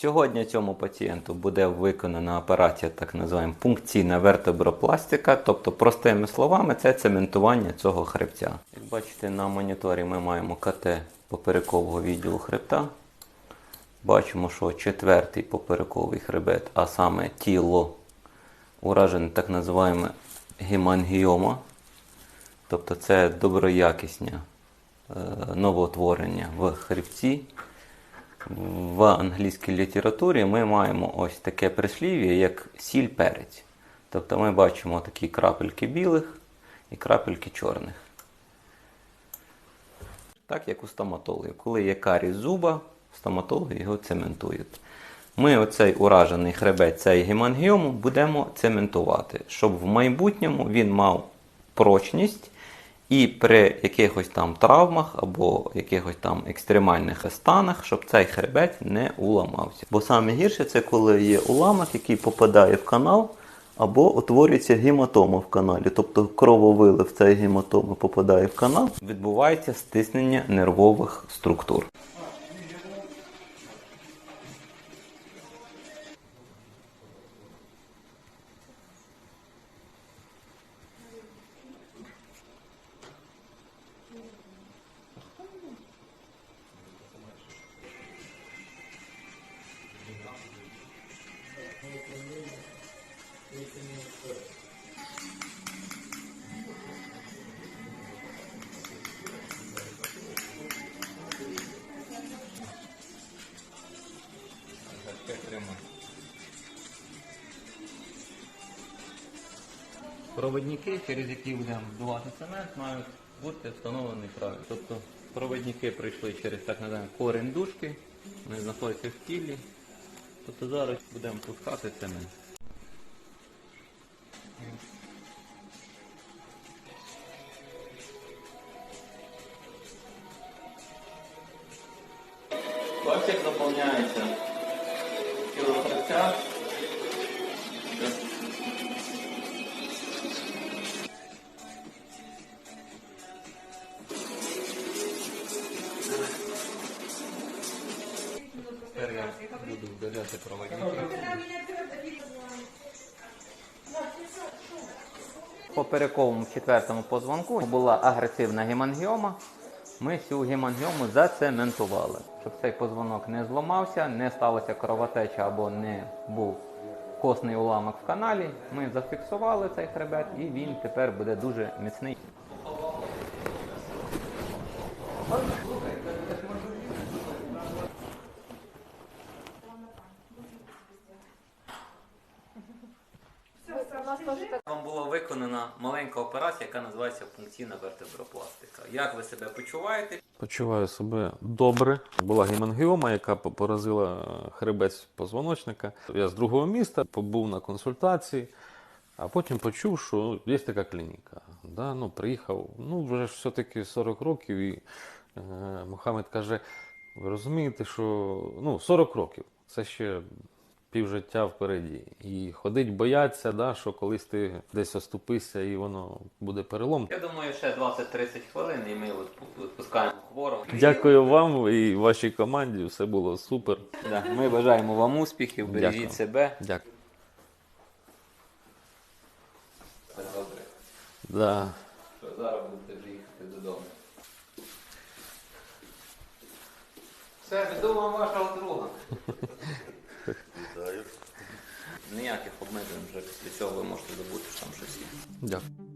Сьогодні цьому пацієнту буде виконана операція, так називаємо пункційна вертебропластика, тобто, простими словами, це цементування цього хребця. Як бачите, на моніторі ми маємо КТ поперекового відділу хребта. Бачимо, що четвертий поперековий хребет, а саме тіло, уражене так називаємо гемангіома, тобто це доброякісне е, новоутворення в хребці. В англійській літературі ми маємо ось таке прислів'я, як сіль перець. Тобто ми бачимо такі крапельки білих і крапельки чорних. Так як у стоматологів. Коли є карі зуба, стоматологи його цементують. Ми оцей уражений хребет, цей гемангіому будемо цементувати, щоб в майбутньому він мав прочність і при якихось там травмах або якихось там екстремальних станах, щоб цей хребет не уламався. Бо саме гірше це коли є уламок, який попадає в канал, або утворюється гематома в каналі. Тобто крововилив цієї гематоми попадає в канал, відбувається стиснення нервових структур. Проводники, через які будемо вдувати цемент, мають бути встановлені правильно. Тобто проводники прийшли через так називаємо корінь дужки, вони знаходяться в тілі. Тобто зараз будемо пускати цемент. Ось як заповняється поперековому четвертому позвонку була агресивна гемангіома. Ми цю гемангіому зацементували, щоб цей позвонок не зламався, не сталася кровотеча або не був костний уламок в каналі. Ми зафіксували цей хребет і він тепер буде дуже міцний. Вам була виконана маленька операція, яка називається пункційна вертебропластика. Як ви себе почуваєте? Почуваю себе добре. Була гемангіома, яка поразила е, хребець позвоночника. Я з другого міста побув на консультації, а потім почув, що є така клініка. Да, ну, приїхав, ну вже ж все-таки 40 років, і е, Мохамед каже: ви розумієте, що ну, 40 років це ще півжиття впереді. І ходить бояться, да, що колись ти десь оступишся і воно буде перелом. Я думаю, ще 20-30 хвилин і ми відпускаємо хворого. Дякую вам і вашій команді. Все було супер. Да, Ми бажаємо вам успіхів, бережіть Дякую. себе. Дякую. Все добре. Да. Що зараз будете вже їхати додому. Все, вам вашого друга. Ніяких обмежень вже після цього ви можете добути, там щось. Дякую.